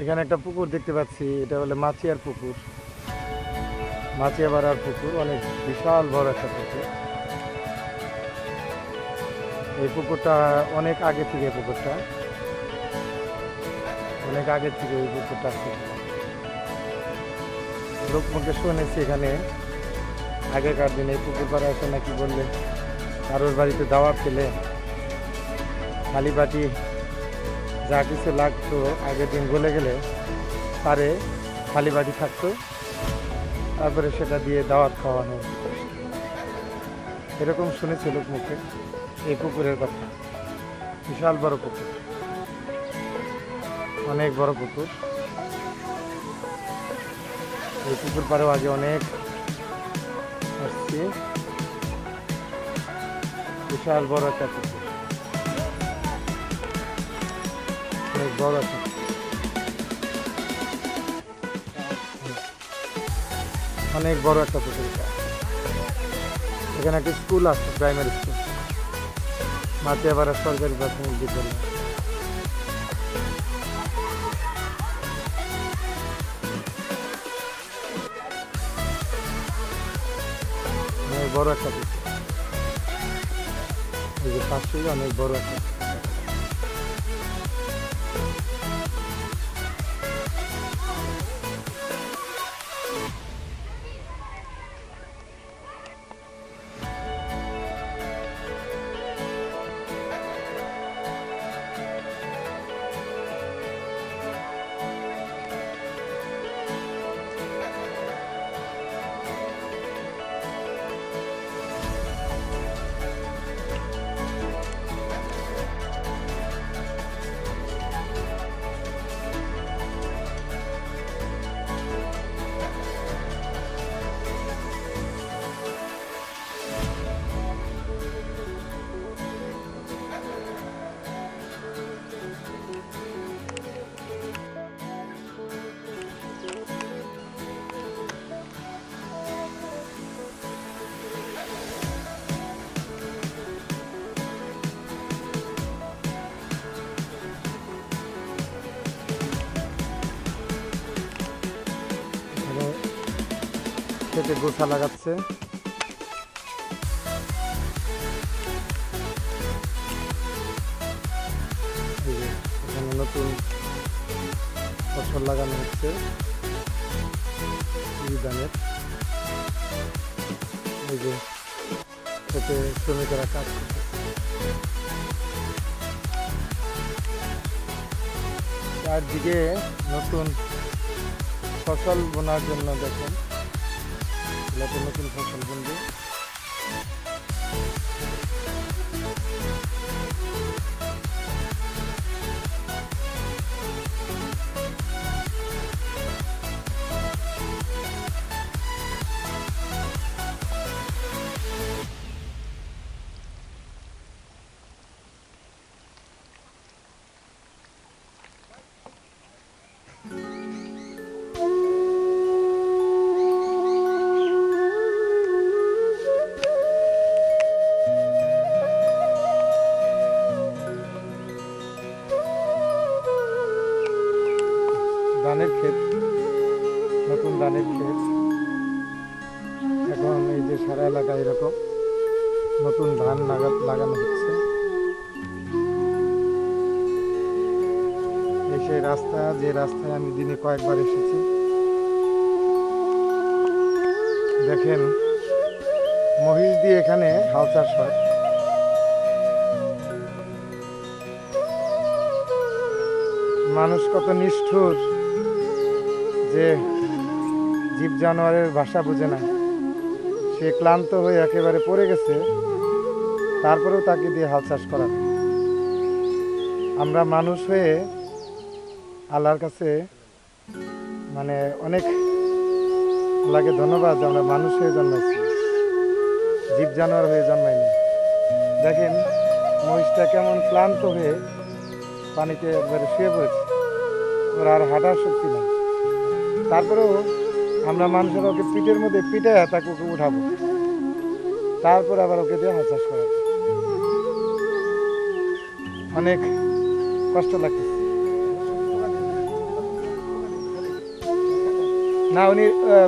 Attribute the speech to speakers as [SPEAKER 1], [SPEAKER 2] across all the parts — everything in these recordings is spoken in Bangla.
[SPEAKER 1] এখানে একটা পুকুর দেখতে পাচ্ছি, এটা হলো মাছিয়ার পুকুর। মাছিয়াবাড়ার পুকুর, অনেক বিশাল বড় একটা পুকুর। এই পুকুরটা অনেক আগে থেকে পুকুরটা। অনেক আগে থেকে এই পুকুরটা লোকমুখে শুনেছি এখানে, আগেকার দিনে এই পুকুর পাড়া এসে নাকি বললে, কারোর বাড়িতে দাওয়াত পেলে খালি বাটি যা কিছু লাগতো আগের দিন গলে গেলে তারে খালি বাটি থাকতো। তারপরে সেটা দিয়ে দাওয়াত খাওয়ানো। এরকম শুনেছি লোক মুখে এই পুকুরের কথা। বিশাল বড় পুকুর। অনেক বড় পুকুর। এই পুকুর পাড়েও আগে অনেক আসছি। বিশাল বড় একটা পুকুর। বড় একটা অনেক বড় একটা এটা এখানে একটা স্কুল আছে প্রাইমারি স্কুল মাতিয়াপাড়া সরকারি প্রাথমিক বিদ্যালয়। অনেক বড় একটা পাশেই অনেক বড় একটা খেতে গোছা লাগাচ্ছে। এখানে নতুন ফসল লাগানো হচ্ছে। ধানের এই যে, খেতে শ্রমিকেরা কাজ করছে চারদিকে নতুন ফসল বোনার জন্য দেখেন। এগুলোতে নতুন ফসল বুনবে সেই রাস্তা, যে রাস্তায় আমি দিনে কয়েকবার এসেছি। দেখেন, মহিষ দিয়ে এখানে হাল চাষ হয়। মানুষ কত নিষ্ঠুর যে জীব জানোয়ারের ভাষা বুঝে না। সে ক্লান্ত হয়ে একেবারে পড়ে গেছে। তারপরেও তাকে দিয়ে হাল চাষ করা আমরা মানুষ হয়ে আল্লাহর কাছে মানে অনেক আল্লাহকে ধন্যবাদ আমরা মানুষ হয়ে জন্মাইছি, জীব জানোয়ার হয়ে জন্মাইনি। দেখেন, মহিষটা কেমন ক্লান্ত হয়ে পানিতে একবারে শুয়ে পড়েছে। ওর আর হাঁটার শক্তি নেই। তারপরেও আমরা মানুষের ওকে পিঠের মধ্যে পিঠে তাকে ওকে উঠাবো। তারপর আবার ওকে দিয়ে হাঁস চাষ অনেক কষ্ট লাগছে না উনি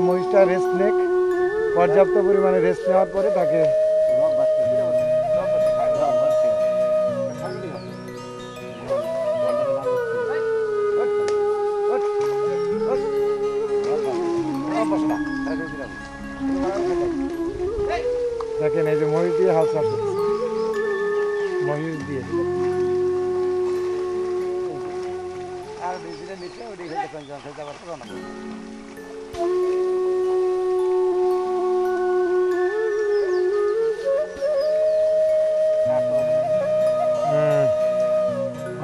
[SPEAKER 1] মহিষটা রেস্ট নেক পর্যাপ্ত পরিমাণে রেস্ট নেওয়ার পরে তাকে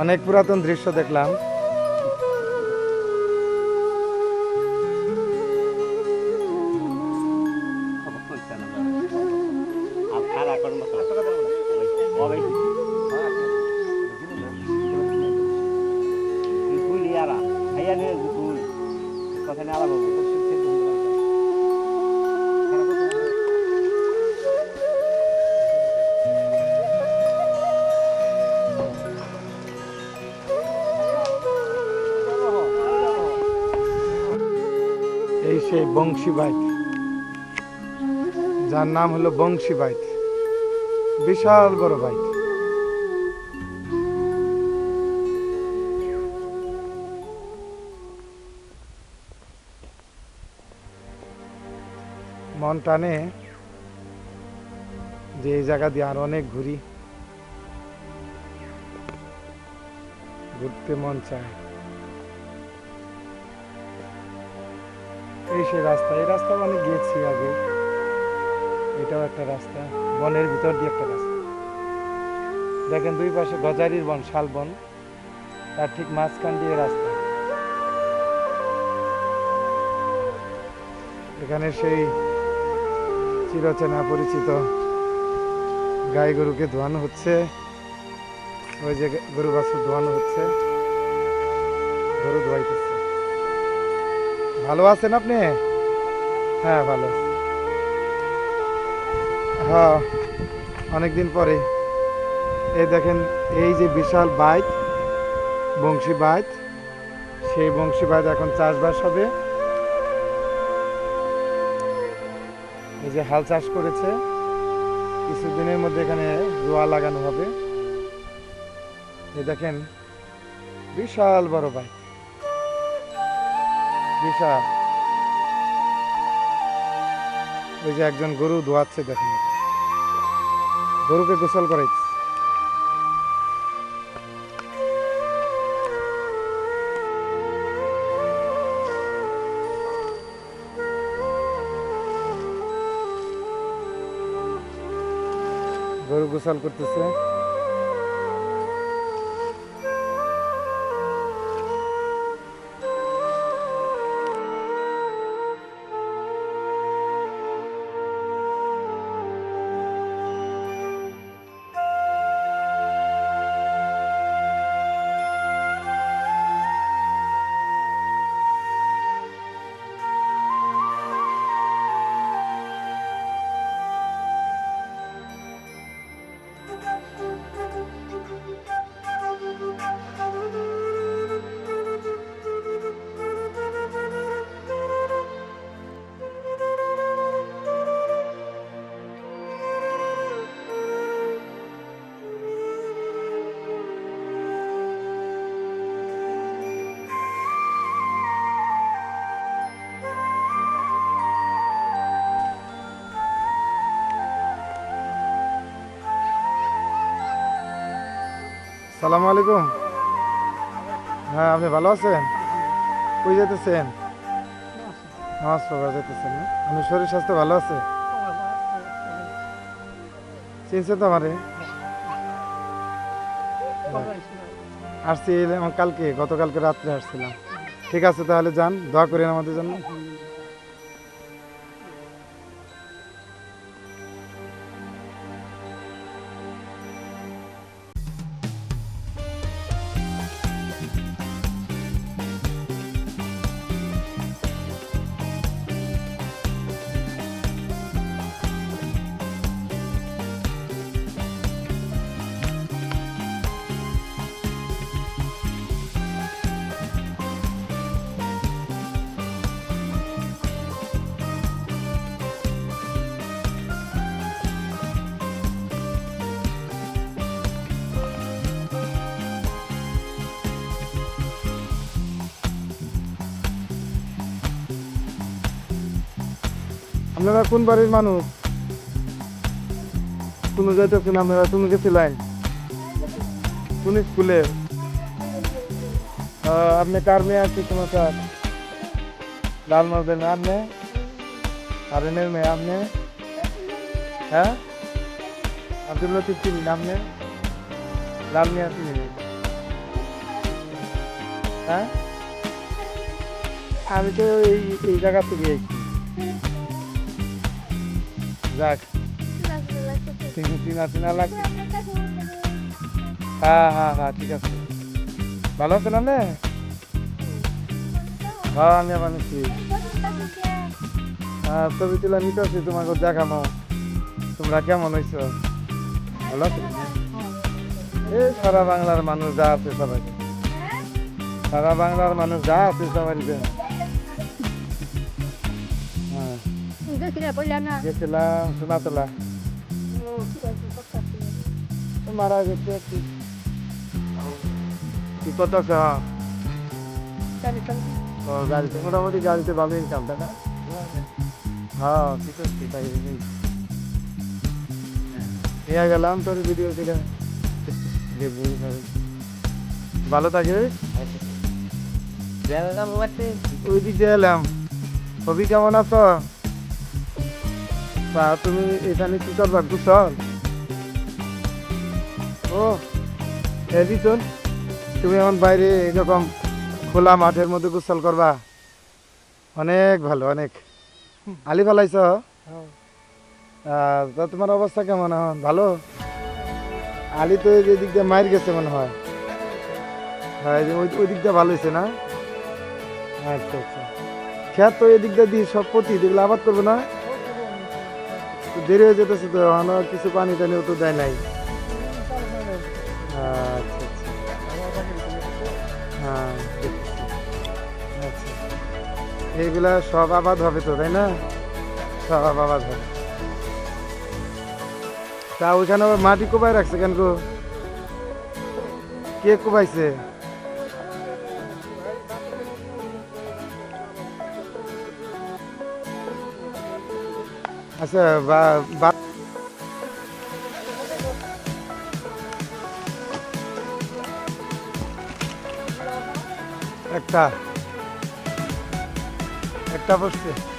[SPEAKER 1] অনেক পুরাতন দৃশ্য দেখলাম। সেই বংশী বাইক যার নাম হলো বংশী বাইক বিশাল বড় বাইক মন টানে যে এই জায়গা দিয়ে আর অনেক ঘুরি। ঘুরতে মন চায়। এই সেই রাস্তা, এই রাস্তা অনেক গিয়েছি আগে। এটাও একটা রাস্তা, বনের ভিতর দিয়ে একটা রাস্তা। দেখেন দুই পাশে গজারির বন, শাল বন। তার ঠিক মাঝখান দিয়ে রাস্তা। এখানে সেই চিরচেনা পরিচিত গাই গরুকে ধোয়ানো হচ্ছে। ওই যে গরু বাছুর ধোয়ানো হচ্ছে। গরু ধোয়াইতেছে। ভালো আছেন আপনি? হ্যাঁ ভালো হ্যাঁ অনেকদিন পরে। এই দেখেন, এই যে বিশাল বাইক, বংশী বাইক, সেই বংশী বাইক এখন চাষবাস হবে। এই যে হাল চাষ করেছে। কিছুদিনের মধ্যে এখানে রোয়া লাগানো হবে। এই দেখেন, বিশাল বড় বাইক। বিশাল ওই যে একজন গরু ধোয়াচ্ছে দেখেন। গরুকে গোসল করাইছে। গরু গোসল করতেছে। সালামু আলাইকুম। হ্যাঁ আপনি ভালো আছেন? কই যেতেছেন যেতেছেন না? আমি শরীর স্বাস্থ্য ভালো আছে? চিনছেন তো আমারে? আসছি কালকে, গতকালকে রাত্রে আসছিলাম। ঠিক আছে, তাহলে যান, দোয়া করেন আমাদের জন্য। আপনারা কোন বাড়ির মানুষ? তুমি যাইতেছেন আপনারা? তুমি গেছিলেন কোন স্কুলে? আপনি কার মেয়ে আছে তোমার স্যার লাল মরবেন আপনি? কারেনের মেয়ে আপনি? হ্যাঁ? আব্দুল লতিফ চিনি আপনি? লাল মিয়া চিনি? হ্যাঁ? আমি তো এই জায়গা থেকে যাক। চিনা চিনা লাগছে হ্যাঁ হ্যাঁ হ্যাঁ ঠিক আছে। ভালো আছেন আপনি হ্যাঁ আমি আবার হ্যাঁ ছবি তুলে নিতে আসছি তোমাকে দেখামো তোমরা কেমন হয়েছো ভালো আছো? এই সারা বাংলার মানুষ যা আছে সবাই। সারা বাংলার মানুষ যা আছে সবাই গেছিলাম সোনাতলা মারা গেছে আর কি কি কত আছে হ্যাঁ ও গাড়িতে মোটামুটি গাড়িতে ভালো ইনকাম তাই না হ্যাঁ ঠিক আছে তাই নিয়ে গেলাম তোর ভিডিও থেকে দেখব এইভাবে। ভালো থাকে ওই দিক দিয়ে এলাম কবি কেমন আছো তা তুমি এখানে কি করবা কুশল ও এদিতন তুমি এখন বাইরে এরকম খোলা মাঠের মধ্যে গোসল করবা। অনেক ভালো অনেক। আলি ফেলাইছ? তা তোমার অবস্থা কেমন এখন? ভালো? আলি তো এই যে দিক দিয়ে মার গেছে মনে হয়। হ্যাঁ ওই ওই দিক দিয়ে ভালো হয়েছে না? আচ্ছা আচ্ছা। খেত তো এদিক দিয়ে দিয়ে সব প্রতি যেগুলো আবাদ করবে না? দেরি হয়ে যেতেছে তো, এখনও কিছু পানি টানিও তো দেয় নাই। আচ্ছা আচ্ছা। হ্যাঁ আচ্ছা এইগুলা সব আবাদ হবে তো, তাই না? সব আবাদ হবে। তা ওইখানে মাটি কোপায় রাখছে কেন কে কোপাইছে? আচ্ছা বা একটা। একটা বসছে।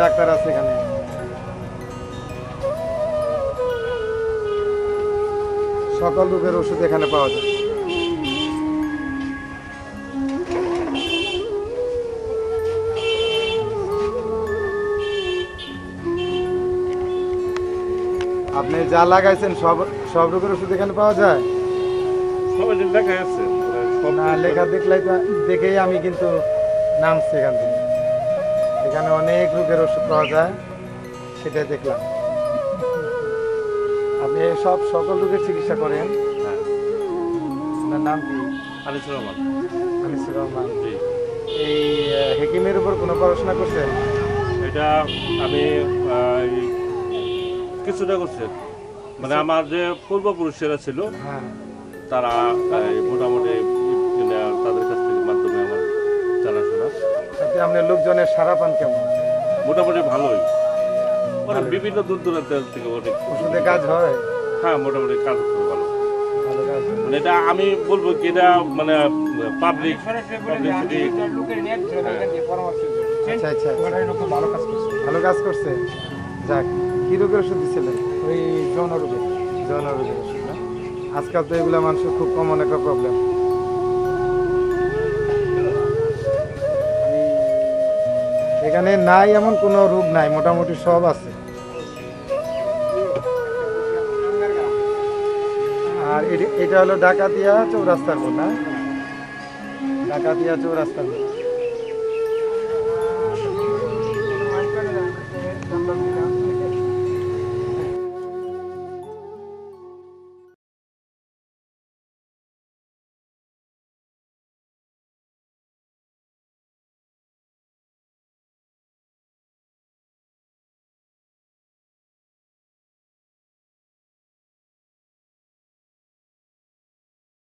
[SPEAKER 1] ডাক্তার আছে এখানে। সকল রোগের ওষুধ এখানে পাওয়া যায়। আপনি যা লাগাইছেন সব সব রোগের ওষুধ এখানে পাওয়া যায়?
[SPEAKER 2] দেখা
[SPEAKER 1] না লেখা দেখলেই তো দেখেই আমি কিন্তু নামছি এখান থেকে। এখানে অনেক রোগের ওষুধ পাওয়া যায় সেটাই দেখলাম। আপনি সব সকল রোগের চিকিৎসা করেন। আপনার নাম কি?
[SPEAKER 2] আনিসুর রহমান।
[SPEAKER 1] আনিসুর রহমান। এই হেকিমের উপর কোনো পড়াশোনা করছেন
[SPEAKER 2] এটা আমি কিছুটা করছি। মানে আমার যে পূর্বপুরুষেরা ছিল
[SPEAKER 1] হ্যাঁ।
[SPEAKER 2] তারা মোটামুটি
[SPEAKER 1] আপনার লোকজনের সারা পান কেমন?
[SPEAKER 2] মোটামুটি ভালোই। মানে বিভিন্ন দূর দূরান্ত থেকে অনেক
[SPEAKER 1] ওষুধে কাজ হয়?
[SPEAKER 2] হ্যাঁ মোটামুটি কাজ ভালো।
[SPEAKER 1] ভালো
[SPEAKER 2] মানে এটা আমি বলব কি এটা মানে পাবলিক পাবলিসিটি
[SPEAKER 1] আচ্ছা আচ্ছা আচ্ছা। ভালো কাজ করছে। যাক কি রোগের ওষুধ দিছিলেন
[SPEAKER 3] ওই যৌন রোগে
[SPEAKER 1] যৌন রোগের ওষুধ আজকাল তো এগুলো মানুষের খুব কমন একটা প্রবলেম এখানে নাই এমন কোনো রোগ নাই, মোটামুটি সব আছে। আর এটি- হলো ডাকাতিয়া চৌরাস্তার মোড় না? ডাকাতিয়া চৌরাস্তার মোড়